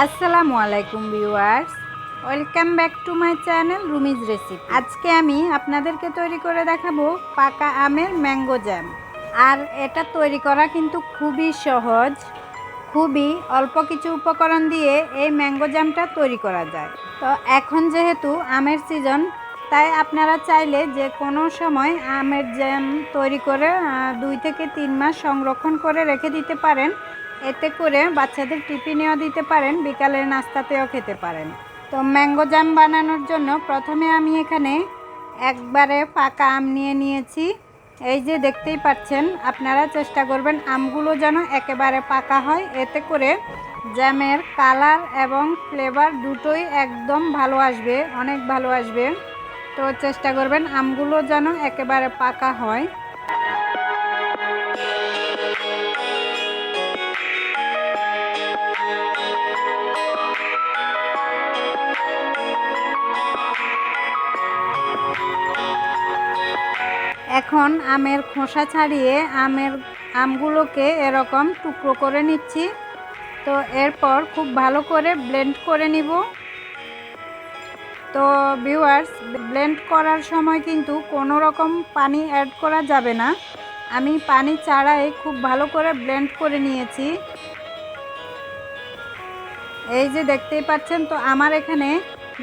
আসসালামু আলাইকুম viewers. Welcome back to my channel Rumi's recipe. আজকে আমি আপনাদেরকে তৈরি করে দেখাবো পাকা আমের ম্যাঙ্গো জ্যাম। আর এটা তৈরি করা কিন্তু খুবই সহজ, খুবই অল্প কিছু উপকরণ দিয়ে এই ম্যাঙ্গো জ্যামটা তৈরি করা যায়। তো এখন যেহেতু আমের সিজন, তাই আপনারা চাইলে যে কোনো সময় আমের জ্যাম তৈরি করে দুই থেকে তিন মাস সংরক্ষণ করে রেখে দিতে পারেন। এতে করে বাচ্চাদের টিফিনেও দিতে পারেন, বিকালের নাস্তাতেও খেতে পারেন। তো ম্যাঙ্গো জ্যাম বানানোর জন্য প্রথমে আমি এখানে একবারে পাকা আম নিয়ে নিয়েছি। এই যে দেখতেই পাচ্ছেন, আপনারা চেষ্টা করবেন আমগুলো যেন একেবারে পাকা হয়। এতে করে জ্যামের কালার এবং ফ্লেভার দুটোই একদম ভালো আসবে, অনেক ভালো আসবে। তো চেষ্টা করবেন আমগুলো যেন একেবারে পাকা হয়। এখন আমের খোসা ছাড়িয়ে আমের আমগুলোকে এরকম টুকরো করে নিচ্ছি। তো এরপর খুব ভালো করে ব্লেন্ড করে নিব। তো ভিউয়ার্স ব্লেন্ড করার সময় কিন্তু কোনো রকম পানি অ্যাড করা যাবে না। আমি পানি ছাড়াই খুব ভালো করে ব্লেন্ড করে নিয়েছি। এই যে দেখতেই পাচ্ছেন, তো আমার এখানে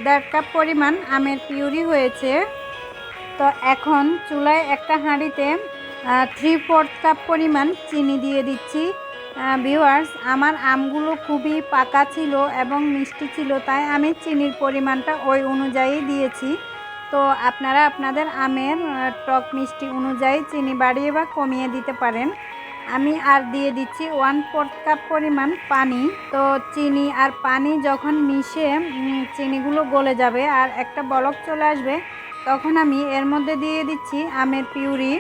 দেড় কাপ পরিমাণ আমের পিউরি হয়েছে। তো এখন চুলায় একটা হাঁড়িতে থ্রি ফোর্থ কাপ পরিমাণ চিনি দিয়ে দিচ্ছি। ভিউয়ার্স আমার আমগুলো খুবই পাকা ছিল এবং মিষ্টি ছিল, তাই আমি চিনির পরিমাণটা ওই অনুযায়ী দিয়েছি। তো আপনারা আপনাদের আমের টক মিষ্টি অনুযায়ী চিনি বাড়িয়ে বা কমিয়ে দিতে পারেন। আমি আর দিয়ে দিচ্ছি ওয়ান ফোর্থ কাপ পরিমাণ পানি। তো চিনি আর পানি যখন মিশে চিনিগুলো গলে যাবে আর একটা বলক চলে আসবে তখন আমি এর মধ্যে দিয়ে দিচ্ছি আমের পিউরি।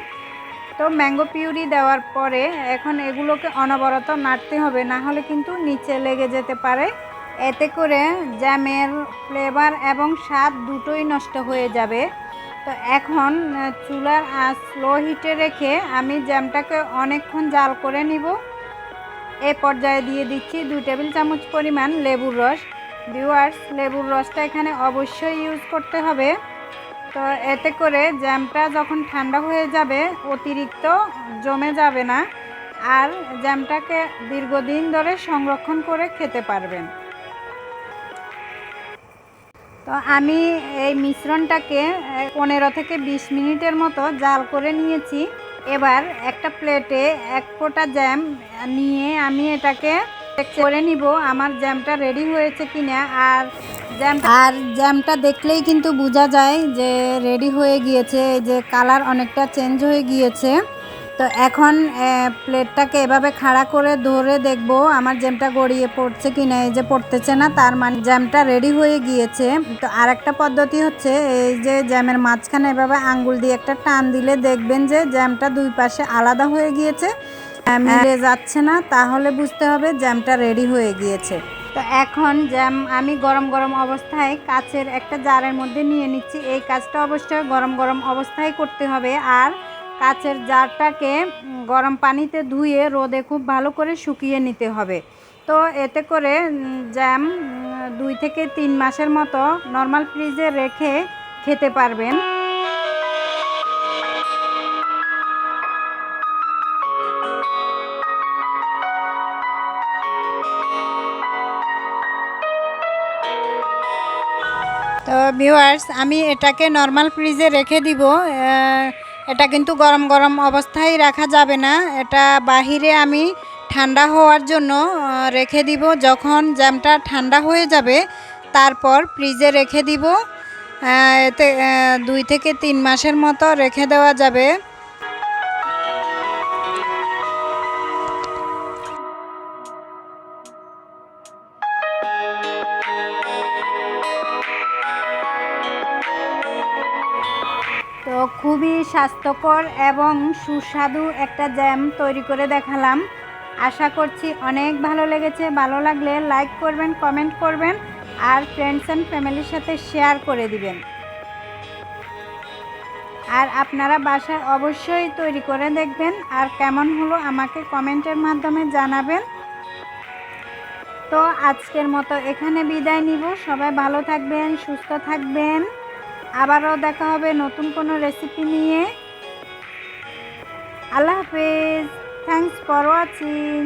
তো ম্যাঙ্গো পিউরি দেওয়ার পরে এখন এগুলোকে অনবরত নাড়তে হবে, না হলে কিন্তু নিচে লেগে যেতে পারে। এতে করে জ্যামের ফ্লেভার এবং স্বাদ দুটোই নষ্ট হয়ে যাবে। তো এখন চুলার আঁচ স্লো হিটে রেখে আমি জ্যামটাকে অনেকক্ষণ জাল করে নিব। এ পর্যায়ে দিয়ে দিচ্ছি দুই টেবিল চামচ পরিমাণ লেবুর রস। ভিউয়ার্স, লেবুর রসটা এখানে অবশ্যই ইউজ করতে হবে। তো এতে করে জ্যামটা যখন ঠান্ডা হয়ে যাবে, অতিরিক্ত জমে যাবে না আর জ্যামটাকে দীর্ঘদিন ধরে সংরক্ষণ করে খেতে পারবেন। তো আমি এই মিশ্রণটাকে পনেরো থেকে বিশ মিনিটের মতো জাল করে নিয়েছি। এবার একটা প্লেটে এক ফোঁটা জ্যাম নিয়ে আমি এটাকে করে নিব, আমার জ্যামটা রেডি হয়েছে কিনা আর আর জ্যামটা দেখলেই কিন্তু বোঝা যায় যে রেডি হয়ে গিয়েছে যে কালার অনেকটা চেঞ্জ হয়ে গিয়েছে। তো এখন প্লেটটাকে এভাবে খাড়া করে ধরে দেখব আমার জ্যামটা গড়িয়ে পড়ছে কি না এই যে পড়তেছে না, তার মানে জ্যামটা রেডি হয়ে গিয়েছে। তো আরেকটা পদ্ধতি হচ্ছে, এই যে জ্যামের মাঝখানে এভাবে আঙ্গুল দিয়ে একটা টান দিলে দেখবেন যে জ্যামটা দুই পাশে আলাদা হয়ে গিয়েছে। মিলে যাচ্ছে না, তাহলে বুঝতে হবে জ্যামটা রেডি হয়ে গিয়েছে। তো এখন জ্যাম আমি গরম গরম অবস্থায় কাচের একটা জারের মধ্যে নিয়ে নিচ্ছি। এই কাজটা অবশ্যই গরম গরম অবস্থায় করতে হবে আর কাচের জারটাকে গরম পানিতে ধুয়ে রোদে খুব ভালো করে শুকিয়ে নিতে হবে। তো এতে করে জ্যাম দুই থেকে তিন মাসের মতো নর্মাল ফ্রিজে রেখে খেতে পারবেন। তো ভিউয়ার্স আমি এটাকে নর্মাল ফ্রিজে রেখে দিব। এটা কিন্তু গরম গরম অবস্থায় রাখা যাবে না। এটা বাহিরে আমি ঠান্ডা হওয়ার জন্য রেখে দিব। যখন জ্যামটা ঠান্ডা হয়ে যাবে, তারপর ফ্রিজে রেখে দিব। এতে দুই থেকে তিন মাসের মতো রেখে দেওয়া যাবে। খুবই স্বাস্থ্যকর এবং সুস্বাদু একটা জ্যাম তৈরি করে দেখালাম। আশা করছি অনেক ভালো লেগেছে। ভালো লাগলে লাইক করবেন, কমেন্ট করবেন আর ফ্রেন্ডস অ্যান্ড ফ্যামিলির সাথে শেয়ার করে দিবেন। আর আপনারা বাসায় অবশ্যই তৈরি করে দেখবেন আর কেমন হলো আমাকে কমেন্টের মাধ্যমে জানাবেন। তো আজকের মতো এখানে বিদায় নিব। সবাই ভালো থাকবেন, সুস্থ থাকবেন। আবারও দেখা হবে নতুন কোনো রেসিপি নিয়ে। আল্লাহ হাফেজ। Thanks for watching